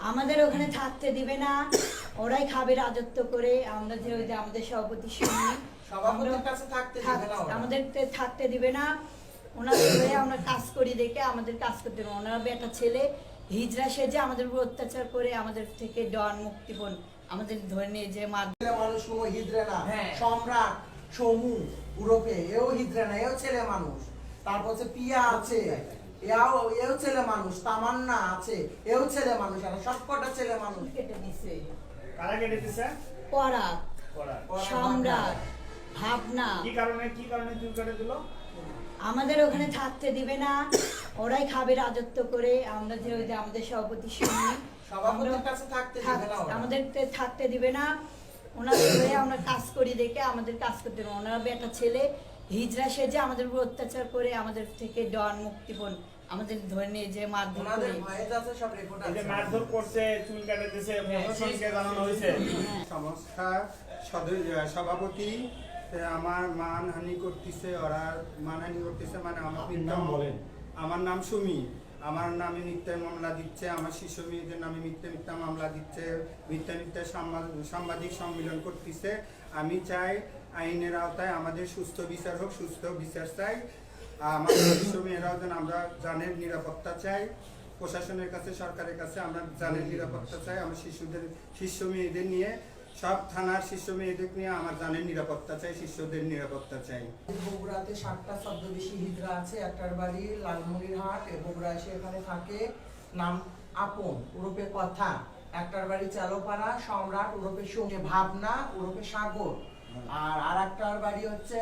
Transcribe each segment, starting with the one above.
আমাদের ওখানে থাকতে দিবে না। ওরাই খাবে রাজত্ব করে। আমরা যে ওই যে আমাদের সভাপতি শুনি সভাপতির কাছে থাকতে দিবে না ওরা। আমাদের থাকতে দিবে না। ওনাদের হয়ে আমরা কাজ করি দেখে আমাদের কাজ করতে না। ওনারা বেটা ছেলে হিজরা সেজে আমাদের উপর অত্যাচার করে আমাদের থেকে ডন মুক্তিপণ আমাদের ধরে নিয়ে যে মানুষ কোনো না হ্যাঁ। সম্রাট সমু ইউরোপে এও হিদ্রে না এও ছেলে মানুষ। তারপর হচ্ছে পিয়া আছে। এও এও ছেলে মানুষ তামান্না আছে এও ছেলে মানুষ আর সবকটা ছেলে মানুষ। কেটে দিছে? কারা কেটে দিছে? পড়া সম্রাট ভাবনা। কি কারণে কি কারণে চুল কেটে দিল? আমাদের ওখানে থাকতে দিবে না ওরাই খাবে রাজত্ব করে আমরা যে ওই যে আমাদের সভাপতির আমরা কাছে থাকতে দিবে না আমাদের থাকতে দিবে না। ওনাদের হয়ে আমরা কাজ করি দেখে আমাদের কাজ করতে দেবে ওনারা বেটা ছেলে হিজরা সেজে আমাদের উপর অত্যাচার করে আমাদের থেকে ডন মুক্তিপণ আমাদের ধরে নিয়ে যে মারধর করে। যে মারধর করছে চুল কেটে প্রশাসনকে জানানো হয়েছে। হ্যাঁ। সংস্থা সভাপতি আমার মানহানি করতেছে ওরা মানহানি করতেছে মানে আমার নাম বলেন। আমার নাম সুমি। আমার নামে মিথ্যা মামলা দিচ্ছে আমার শিশু মেয়েদের নামে মিথ্যা মিথ্যা মামলা দিচ্ছে মিথ্যা মিথ্যা সাংবাদিক সম্মেলন করতেছে। আমি চাই আইনের আওতায় আমাদের সুস্থ বিচার হোক, সুস্থ বিচার চাই। আমাদের আমরা জানের নিরাপত্তা চাই। প্রশাসনের কাছে, সরকারের কাছে আমরা জানের নিরাপত্তা চাই। আমার শিশুদের শিশু মেয়েদের নিয়ে, সব থানার শিশু মেয়েদের নিয়ে আমার জানের নিরাপত্তা চাই শিশুদের নিরাপত্তা চাই। বগুড়াতে সাতটা ছদ্মবেশী হিজড়া আছে, একটার বাড়ি লালমনিরহাট বগুড়া এসে এখানে থাকে। নাম আপন ওরূপে কথা। একটার বাড়ি চালোপাড়া, সম্রাট ওরূপে সঙ্গে ভাবনা ওরূপে সাগর। আর আর একটার বাড়ি হচ্ছে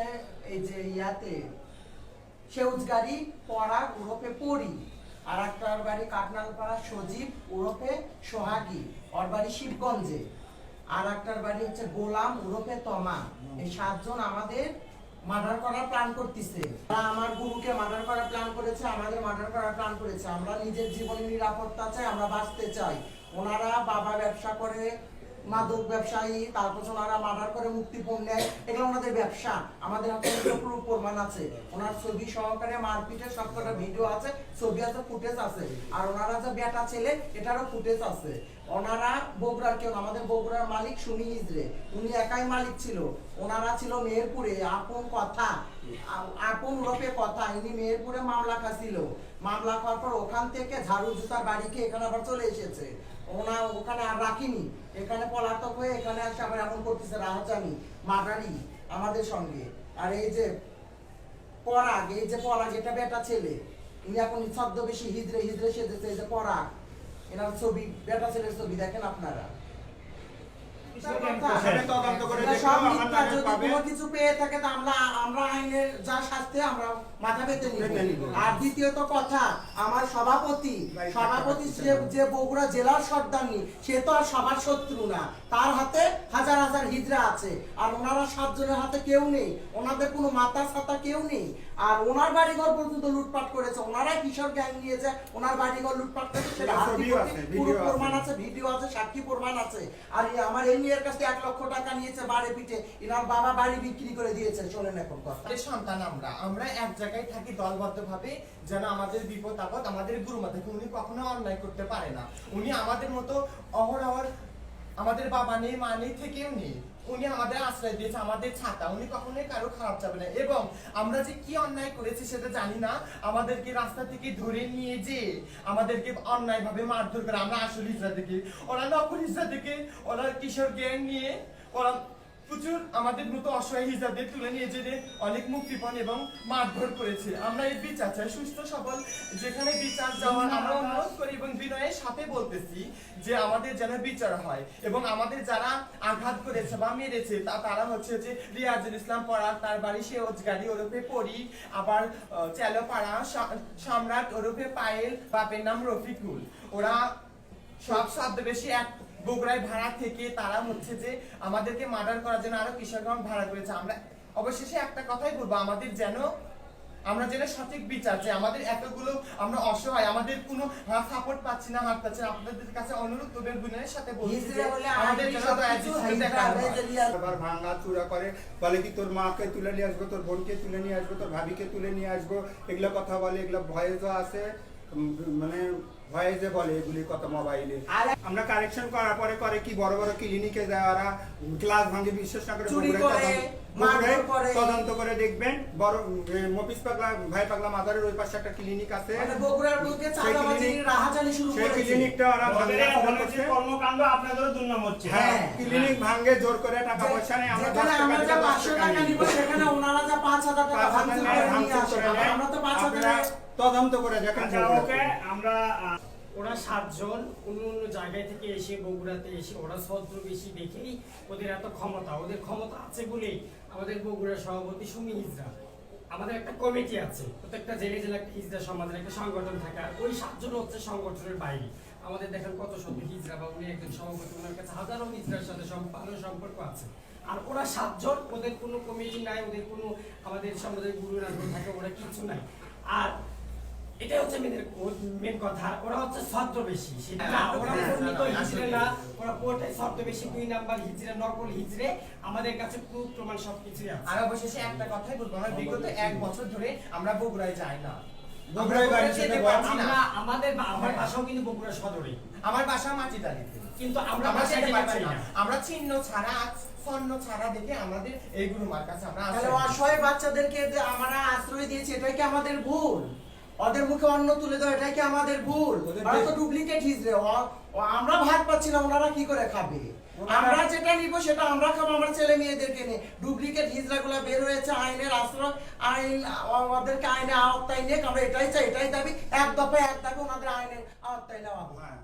এই যে ইয়াতে। সেউজগাড়ি পরাগ ওরফে পরি আর একটার বাড়ি কাটনালপাড়া সজীব ওরফে সোহাগী, ওর বাড়ি শিবগঞ্জে। আর একটার বাড়ি হচ্ছে গোলাম ওরফে তমা। এই সাতজন আমাদের মার্ডার করার প্ল্যান করতেছে। তারা আমার গুরুকে মার্ডার করার প্ল্যান করেছে, আমাদের মার্ডার করার প্ল্যান করেছে। আমরা নিজের জীবনের নিরাপত্তা চাই, আমরা বাঁচতে চাই। ওনারা বাবা ব্যবসা করে মাদক ব্যবসায়ী তারপর ওনারা মার্ডার করে মুক্তিপণ নেয় এগুলো ওনাদের ব্যবসা। আমাদের হাতে পুরো প্রমাণ আছে। ওনার ছবি সহকারে মারপিটের সবকটা ভিডিও আছে, ছবি আছে ফুটেজ আছে। আর ওনারা যে বেটা ছেলে, এটারও ফুটেজ আছে। ওনারা বগুড়ার কেউ আমাদের বগুড়ার মালিক সুমি হিজড়ে উনি একাই মালিক ছিল। ওনারা ছিল মেহেরপুরে। আপন কথা। আপন রূপে কথা। ইনি মেহেরপুরে মামলা খাচ্ছিল মামলা খাওয়ার পর ওখান থেকে ঝাড়ু জুতার বাড়িকে এখানে আবার চলে এসেছে। ওনা ওখানে আর রাখিনি। এখানে পলাতক হয়ে এখানে আসে আবার এমন করতেছে, রাহাজানি মাদারি আমাদের সঙ্গে। আর এই যে পরাগ, এই যে পরাগ, এটা বেটা ছেলে। ইনি এখন ছদ্মবেশী, হিজড়ে হিজড়ে সেজেছে, এই যে পরাগ। এনার ছবি, বেটা ছেলের ছবি দেখেন আপনারা? কিছু পেয়ে থাকে তা আমরা আমরা আইনের যা শাস্তি আমরা মাথা পেতে নিব। আর দ্বিতীয়ত কথা আমার সভাপতি সভাপতি যে বগুড়া জেলার সর্দারনি সে তো আর সবার শত্রু না। তার হাতে হাজার হাজার হিজড়া আছে। আর ওনারা সাতজনের হাতে কেউ নেই। ওনাদের কোনো মাথা ছাতা কেউ নেই। আর ওনার বাড়িঘর পর্যন্ত লুটপাট করেছে। ওনারাই কিশোর গ্যাং নিয়ে যায় ওনার বাড়িঘর লুটপাট করেছে। সেটা হাতে ছবিও কপি, আছে, পুরো ভিডিও আছে। প্রমাণ আছে। ভিডিও আছে সাক্ষী প্রমাণ আছে। আর আমার এই মেয়ের কাছে এক লক্ষ টাকা নিয়েছে বাড়ি পিঠে। এনার বাবা বাড়ি বিক্রি করে দিয়েছে শোনেন এখন কথা। সন্তান আমরা। আমরা এক জায়গায় থাকি দলবদ্ধ ভাবে যেন আমাদের বিপদ আপদ আমাদের গুরু মাথাকে উনি কখনো অন্যায় করতে পারে না। উনি আমাদের মতো অহরহর আমাদের বাবা নেই, মা নেই থেকেও নেই। উনি আমাদের আশ্রয় দিয়েছে, আমাদের ছাতা। উনি কখনোই কারও খারাপ যাবে না। এবং আমরা যে কি অন্যায় করেছি সেটা জানি না। আমাদেরকে রাস্তা থেকে ধরে নিয়ে যে আমাদেরকে অন্যায় ভাবে মারধর করে আমরা আসল হিজরা থেকে ওরা নকল হিজরা থেকে ওরা কিশোর জ্ঞান নিয়ে, ওরা প্রচুর আমাদের মতো অসহায় হিসাবে তুলে নিয়ে যেতে অনেক মুক্তিপণ এবং মারধর করেছে। আমরা এই বিচার চাই। সুস্থ, সবল, যেখানে বিচার যাওয়ার আমরা অনুরোধ করি এবং বিনয়ের সাথে বলতেছি যে আমাদের যেন বিচার হয় এবং আমাদের যারা আঘাত করেছে বা মেরেছে, তা তারা হচ্ছে যে রিয়াজুল ইসলাম পড়া তার বাড়ি সে ওজগাড়ি ওরফে পড়ি আবার চেলোপাড়া সম্রাট ওরফে পায়েল, বাপের নাম রফিকুল। ওরা সব শব্দ বেশি এক বগুড়ায় ভাড়া থেকে তারা হচ্ছে যে আমাদেরকে মার্ডার করার জন্য আরও কিশোরগঞ্জ ভাড়া করেছে। আমরা অবশেষে একটা কথাই বলব আমাদের যেন আমরা যেন সঠিক বিচার যে আমাদের এতগুলো আমরা অসহায় আমাদের কোনো হাত সাপোর্ট পাচ্ছি না হাত পাচ্ছি না। আপনাদের কাছে অনুরোধ করবেন গুণের সাথে বলছি আমাদের আবার ভাঙা চূড়া করে বলে কি তোর মাকে তুলে নিয়ে আসব তোর বোনকে তুলে নিয়ে আসব তোর ভাবিকে তুলে নিয়ে আসব এগুলো কথা বলে এগুলো ভয়েসও আছে। মানে ভয়ে যে বলে এগুলি কত মোবাইলে আর- আমরা কারেকশন করার পরে করে কি বড় বড় ক্লিনিকে যারা ক্লাস ভাঙে বিশ্বাস না করে চুরি করে, তদন্ত- মারধর করে। তদন্ত করে দেখবেন বড় এ, পাগলা ভাই পাগলা মাদারের ওই পাশে একটা ক্লিনিক আছে মানে বগুড়ার বুকে সেই ক্লিনিকটা ওরা। কর্মকাণ্ড আপনাদেরও দুর্নাম হচ্ছে হ্যাঁ হ্যাঁ। ক্লিনিক ভাঙে জোর করে টাকা পয়সা নেই আমরা টাকা নিব সেখানে ওনারা যা পাঁচ হাজার টাকা। আমরা তো পাঁচ হাজার তদন্ত করে দেখেন আচ্ছা ওকে আমরা ওরা সাতজন অন্য অন্য জায়গায় থেকে এসে বগুড়াতে এসে ওরা ছদ্র বেশি দেখেই ওদের এত ক্ষমতা ওদের ক্ষমতা আছে বলেই আমাদের বগুড়ার সভাপতি সুমি হিজরা। আমাদের একটা কমিটি আছে প্রত্যেকটা জেলে জেলে একটা হিজরা সমাজের একটা সংগঠন থাকে আর ওই সাতজন হচ্ছে সংগঠনের বাইরে। আমাদের দেখেন কত সত্য হিজরা বা উনি একজন সভাপতি ওনার কাছে হাজারো হিজরার সাথে ভালো সম্পর্ক আছে। আর ওরা সাতজন ওদের কোনো কমিটি নাই ওদের কোনো আমাদের সমাজের গুরু থাকে ওরা কিছু নাই। আর এটাই হচ্ছে মেয়েদের মেন কথা। ওরা হচ্ছে ছদ্মবেশী সেটা না, ওরা হ্যাঁ, হ্যাঁ, হিজড়ে না ওরা পুরোটাই ছদ্মবেশী দুই নাম্বার হিজড়ে নকল হিজড়ে আমাদের কাছে প্রুফ প্রমাণ সবকিছুই আছে। আর অবশেষে একটা কথাই বলব আমরা বিগত এক বছর ধরে আমরা বগুড়ায় যাই না। আমরা যেতে যেতে পারছি পারছি না। আমরা আমাদের আমার বাসাও কিন্তু বগুড়া সদরে। আমার বাসা মাটিদারিতে কিন্তু আমরা আমরা বাসায় যেতে যেতে পারছি পারি না। না। আমরা চিহ্ন ছাড়া স্বর্ণ ছাড়া দেখে আমাদের এই গুরুমার কাছে আমরা অসহায় বাচ্চাদেরকে আমরা আশ্রয় দিয়েছি এটাই কি আমাদের ভুল? ওদের মুখে অন্ন তুলে দাও এটা কি আমাদের ভুল? ওরা তো ডুপ্লিকেট হিজড়ে আমরা ভাত পাচ্ছি না ওনারা কি করে খাবে? আমরা যেটা নিব সেটা আমরা খাব আমরা ছেলে মেয়েদেরকে নিয়ে। ডুপ্লিকেট হিজরা গুলা বের হয়েছে আইনের আশ্রয় আইন ওদেরকে আইনে আওতায় নিয়ে আমরা এটাই চাই এটাই দাবি। এক দফায় এক দাবি ওনাদের আইনের আওতায় নেওয়া। হ্যাঁ।